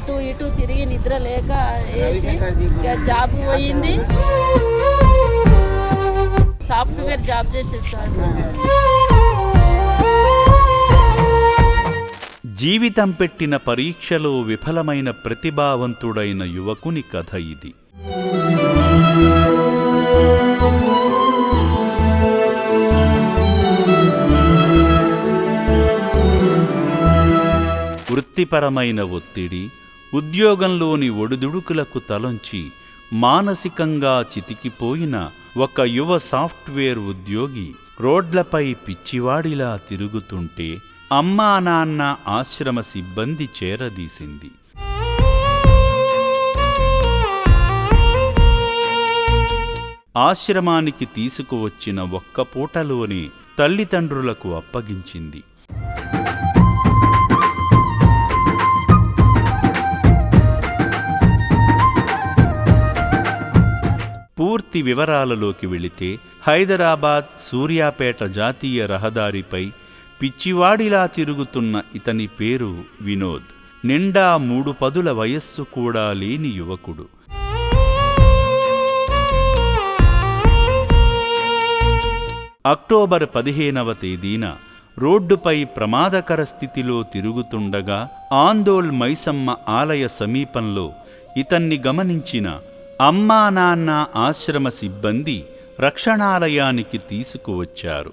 అటు ఇటు తిరిగి నిద్ర లేక వేసి జాబ్ పోయింది. సాఫ్ట్వేర్ జాబ్ చేసేస్తాను జీవితం పెట్టిన పరీక్షలో విఫలమైన ప్రతిభావంతుడైన యువకుని కథ ఇది. వృత్తిపరమైన ఒత్తిడి ఉద్యోగంలోని ఒడిదుడుకులకు తలొంచి మానసికంగా చితికిపోయిన ఒక యువ సాఫ్ట్వేర్ ఉద్యోగి రోడ్లపై పిచ్చివాడిలా తిరుగుతుంటే అమ్మా నాన్న ఆశ్రమ సిబ్బంది చేరదీసింది. ఆశ్రమానికి తీసుకువచ్చిన ఒక్క పూటలోనే తల్లిదండ్రులకు అప్పగించింది. పూర్తి వివరాలలోకి వెళితే హైదరాబాద్ సూర్యాపేట జాతీయ రహదారిపై పిచ్చివాడిలా తిరుగుతున్న ఇతని పేరు వినోద్. నిండా మూడు పదుల వయస్సు కూడా లేని యువకుడు. అక్టోబర్ పదిహేనవ తేదీన రోడ్డుపై ప్రమాదకర స్థితిలో తిరుగుతుండగా ఆందోళ్ మైసమ్మ ఆలయ సమీపంలో ఇతన్ని గమనించిన అమ్మా నాన్న ఆశ్రమ సిబ్బంది రక్షణాలయానికి తీసుకువచ్చారు.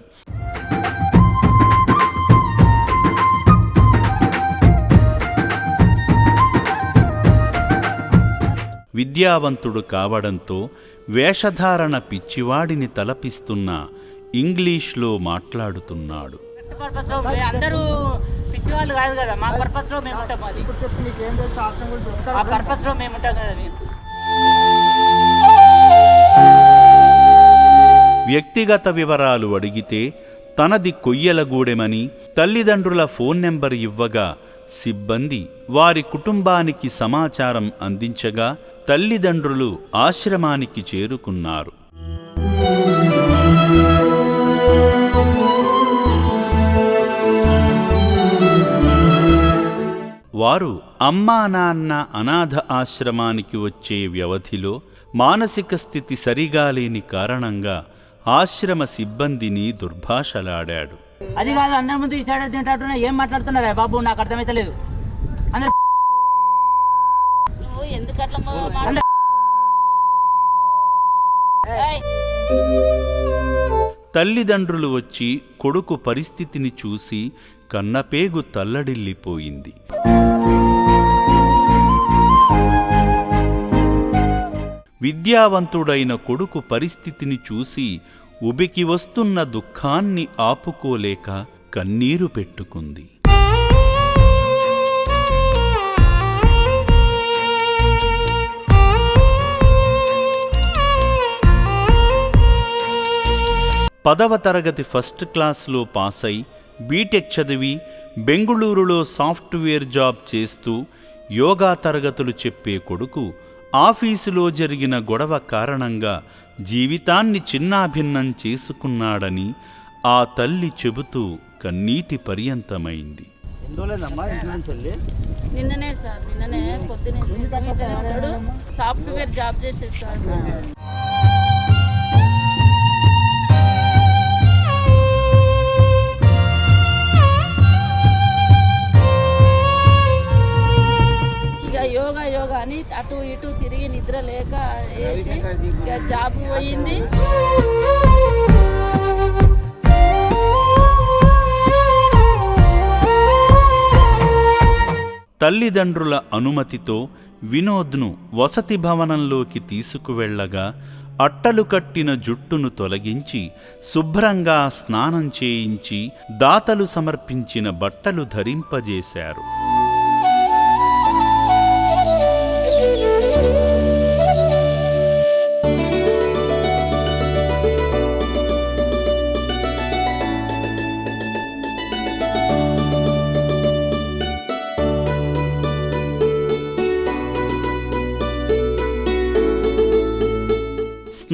విద్యావంతుడు కావడంతో వేషధారణ పిచ్చివాడిని తలపిస్తున్న ఇంగ్లీష్లో మాట్లాడుతున్నాడు. అందరూ కాదు కదా మా పర్పస్లో మేము ఉంటాం అది. ఇప్పుడు చెప్పు నీకేం తెలుసు? ఆశ్రమం గురించి ఆ చెప్తాను పర్పస్లో మేము ఉంటాం కదా వ్యక్తిగత వివరాలు అడిగితే తనది కొయ్యలగూడెమని తల్లిదండ్రుల ఫోన్ నెంబర్ ఇవ్వగా సిబ్బంది వారి కుటుంబానికి సమాచారం అందించగా తల్లిదండ్రులు ఆశ్రమానికి చేరుకున్నారు. వారు అమ్మా నాన్న అనాథ ఆశ్రమానికి వచ్చే వ్యవధిలో మానసిక స్థితి సరిగా లేని కారణంగా ఆశ్రమ సిబ్బందిని దుర్భాషలాడాడు. అది కాదు అందరి ముందు ఇచ్చాడు తింటాడున్నా ఏం మాట్లాడుతున్నారా బాబు? నాకు అందరు మాట్లా- ఏయ్, తల్లిదండ్రులు వచ్చి కొడుకు పరిస్థితిని చూసి కన్నపేగు తల్లడిల్లిపోయింది. విద్యావంతుడైన కొడుకు పరిస్థితిని చూసి ఉబికి వస్తున్న దుఃఖాన్ని ఆపుకోలేక కన్నీరు పెట్టుకుంది. పదవ తరగతి ఫస్ట్ క్లాస్లో పాస్ అయి బీటెక్ చదివి బెంగుళూరులో సాఫ్ట్వేర్ జాబ్ చేస్తూ యోగా తరగతులు చెప్పే కొడుకు ఆఫీసులో జరిగిన గొడవ కారణంగా జీవితాన్ని చిన్నాభిన్నం చేసుకున్నాడని ఆ తల్లి చెబుతూ కన్నీటి పర్యంతమైంది. నిన్ననే సార్ నిన్ననే పొద్దునే సాఫ్ట్వేర్ జాబ్ చేసేస్తాను అని అటు ఇటు తిరిగి నిద్ర లేక వేసి ఇక జాబ్ పోయింది. తల్లిదండ్రుల అనుమతితో వినోద్ను వసతి భవనంలోకి తీసుకువెళ్ళగా అట్టలు కట్టిన జుట్టును తొలగించి శుభ్రంగా స్నానం చేయించి దాతలు సమర్పించిన బట్టలు ధరింపజేశారు.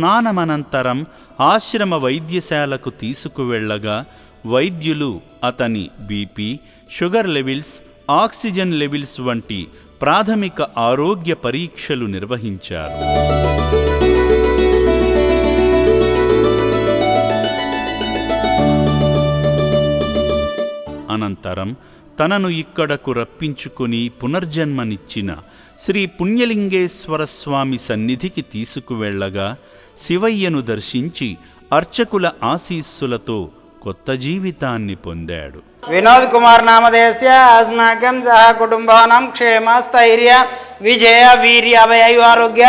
స్నానమనంతరం ఆశ్రమ వైద్యశాలకు తీసుకువెళ్ళగా వైద్యులు అతని BP sugar levels oxygen levels వంటి ప్రాథమిక ఆరోగ్య పరీక్షలు నిర్వహించారు. అనంతరం తనను ఇక్కడకు రప్పించుకుని పునర్జన్మనిచ్చిన శ్రీ పుణ్యలింగేశ్వర స్వామి సన్నిధికి తీసుకువెళ్ళగా శివయ్యను దర్శించి అర్చకుల ఆశీస్సులతో కొత్త జీవితాన్ని పొందాడు. వినోద్ కుమార్ నామధేయస్య అస్మాకం సహ కుటుంబానం క్షేమ స్థైర్య విజయ వీర్య అభయారోగ్య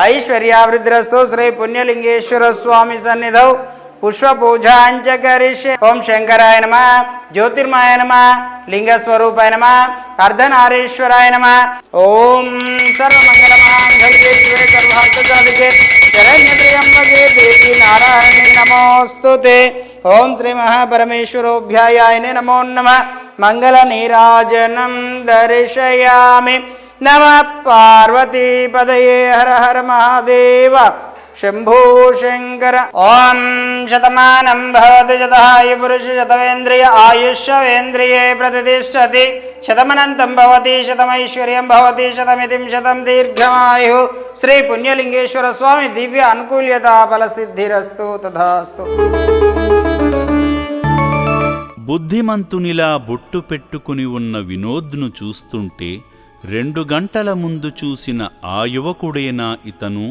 ఐశ్వర్యావృద్ధిరస్తు శ్రీ పుణ్యలింగేశ్వర స్వామి సన్నిధౌ. పుష్పపూజాంచ కరిష్యే. ఓం శంకరాయ నమ జ్యోతిర్మాయ నమ లింగస్వరూపాయ నమ అర్ధనారీశ్వరాయ నమ. ఓం సర్వమంగళమాంగళ్యే శివే సర్వార్థసాధకే శరణ్యత్ర్యంబకే దేవి నారాయణే నమోస్తుతే ఓం శ్రీ మహాపరమేశ్వరోభ్యాయాయ నమో నమ. మంగళ నీరాజనం దర్శయామి. నమ పార్వతీపదయే హర హర మహాదేవ. శంభో శంకర ఓం శతమానం భవతి శతాయు పురుష శతవేంద్రియ ఆయుష్యేంద్రియే ప్రతిష్టతి శతమనంతం భవతి శతమైశ్వర్యం భవతి శతమితిం శతం దీర్ఘమాయు శ్రీ పుణ్యలింగేశ్వర స్వామి దివ్య అనుకూల్యత ఫలసిద్ధిరస్తు తథాస్తు బుద్ధిమంతునిలా బొట్టు పెట్టుకుని ఉన్న వినోద్ను చూస్తుంటే రెండు గంటల ముందు చూసిన ఆ యువకుడేనా ఇతను?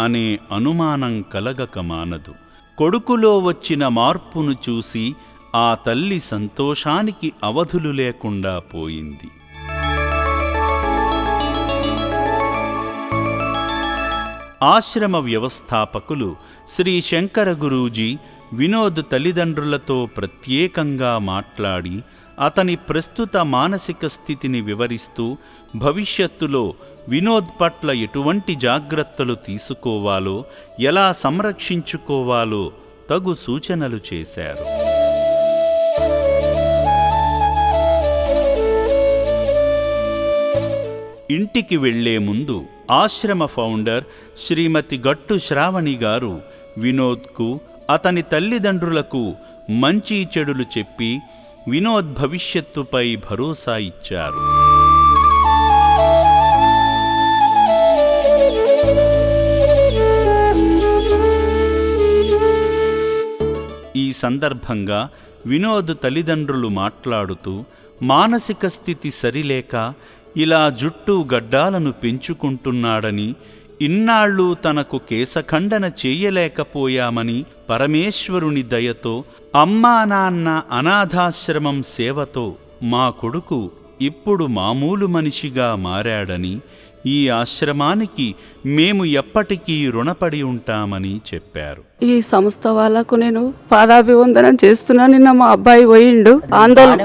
అనే అనుమానం కలగక మానదు. కొడుకులో వచ్చిన మార్పును చూసి ఆ తల్లి సంతోషానికి అవధులు లేకుండా పోయింది. ఆశ్రమ వ్యవస్థాపకులు శ్రీ శంకర గురూజీ వినోద్ తల్లిదండ్రులతో ప్రత్యేకంగా మాట్లాడి అతని ప్రస్తుత మానసిక స్థితిని వివరిస్తూ భవిష్యత్తులో వినోద్ పట్ల ఎటువంటి జాగ్రత్తలు తీసుకోవాలో ఎలా సంరక్షించుకోవాలో తగు సూచనలు చేశారు. ఇంటికి వెళ్ళే ముందు ఆశ్రమ ఫౌండర్ శ్రీమతి గట్టు శ్రావణి గారు వినోద్కు అతని తల్లిదండ్రులకు మంచి చెడులు చెప్పి వినోద్ భవిష్యత్తుపై భరోసా ఇచ్చారు. ఈ సందర్భంగా వినోద్ తల్లిదండ్రులు మాట్లాడుతూ మానసిక స్థితి సరిలేక ఇలా జుట్టు గడ్డాలను పెంచుకుంటున్నాడని ఇన్నాళ్ళు తనకు కేశఖండన చేయలేకపోయామని పరమేశ్వరుని దయతో అమ్మా నాన్న అనాథాశ్రమం సేవతో మా కొడుకు ఇప్పుడు మామూలు మనిషిగా మారాడని ఈ ఆశ్రమానికి మేము ఎప్పటికీ రుణపడి ఉంటామని చెప్పారు. ఈ సంస్థ వాళ్ళకు నేను పాదాభివందనం చేస్తున్నా. నిన్న మా అబ్బాయి పోయిండు. ఆందోళన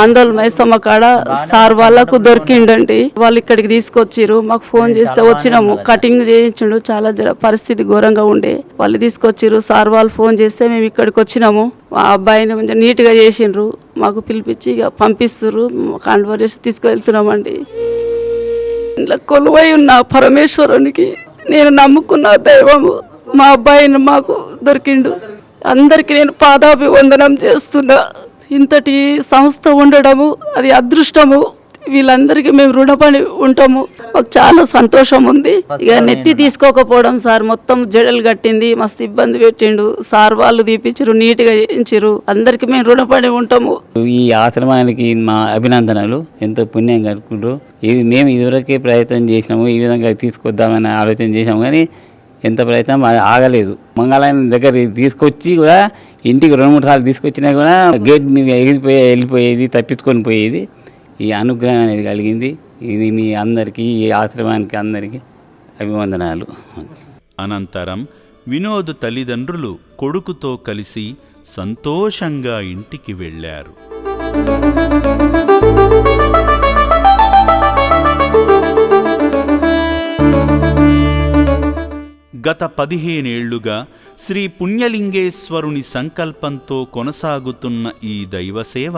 ఆందోళన మైసమ్మ కాడ సార్ వాళ్ళకు దొరికిండండి. వాళ్ళు ఇక్కడికి తీసుకొచ్చిరు మాకు ఫోన్ చేస్తే వచ్చినాము. కటింగ్ చేయించుండు. చాలా జర పరిస్థితి ఘోరంగా ఉండే. వాళ్ళు తీసుకొచ్చిరు సార్ వాళ్ళు ఫోన్ చేస్తే మేము ఇక్కడికి వచ్చినాము. మా అబ్బాయిని కొంచెం నీట్గా చేసిండ్రు. మాకు పిలిపించి ఇక పంపిస్తున్నారు కాండవర్ చేసి ఇంట్లో కొలువై ఉన్న పరమేశ్వరునికి నేను నమ్ముకున్న దైవము. మా అబ్బాయిని మాకు దొరికిండు. అందరికీ నేను పాదాభివందనం చేస్తున్నా. ఇంతటి సంస్థ ఉండడము అది అదృష్టము. వీళ్ళందరికీ మేము రుణపడి ఉంటాము. మాకు చాలా సంతోషం ఉంది. ఇక నెత్తి తీసుకోకపోవడం సార్ మొత్తం జడలు కట్టింది మస్తు ఇబ్బంది పెట్టిండు. సార్ వాళ్ళు తీపిచ్చిరు నీట్గా చేయించిరు అందరికీ మేము రుణపడి ఉంటాము. ఈ ఆశ్రమానికి మా అభినందనలు. ఎంతో పుణ్యం కలుపుకుంటూ ఇది మేము ఇదివరకే ప్రయత్నం చేసినాము ఈ విధంగా తీసుకొద్దామని ఆలోచన చేసాము కానీ ఎంత ప్రయత్నం ఆగలేదు. మంగళాయన దగ్గర తీసుకొచ్చి కూడా ఇంటికి రెండు మూడు సార్లు తీసుకొచ్చినా కూడా గేట్ మీద ఎగిరిపోయి వెళ్ళిపోయేది తప్పించుకొని పోయేది. ఈ అనుగ్రహం అనేది కలిగింది. ఇది మీ అందరికీ ఈ ఆశ్రమానికి అందరికీ అభివందనాలు. అనంతరం వినోద్ తల్లిదండ్రులు కొడుకుతో కలిసి సంతోషంగా ఇంటికి వెళ్ళారు. గత పదిహేనేళ్ళుగా శ్రీ పుణ్యలింగేశ్వరుని సంకల్పంతో కొనసాగుతున్న ఈ దైవసేవ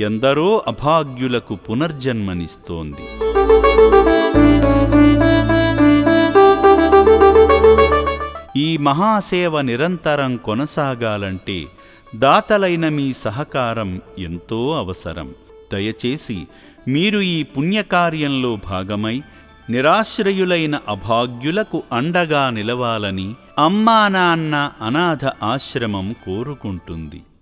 ఎందరో అభాగ్యులకు పునర్జన్మనిస్తోంది. ఈ మహాసేవ నిరంతరం కొనసాగాలంటే దాతలైన మీ సహకారం ఎంతో అవసరం. దయచేసి మీరు ఈ పుణ్యకార్యంలో భాగమై నిరాశ్రయులైన అభాగ్యులకు అండగా నిలవాలని అమ్మా నాన్న అనాథ ఆశ్రమం కోరుకుంటుంది.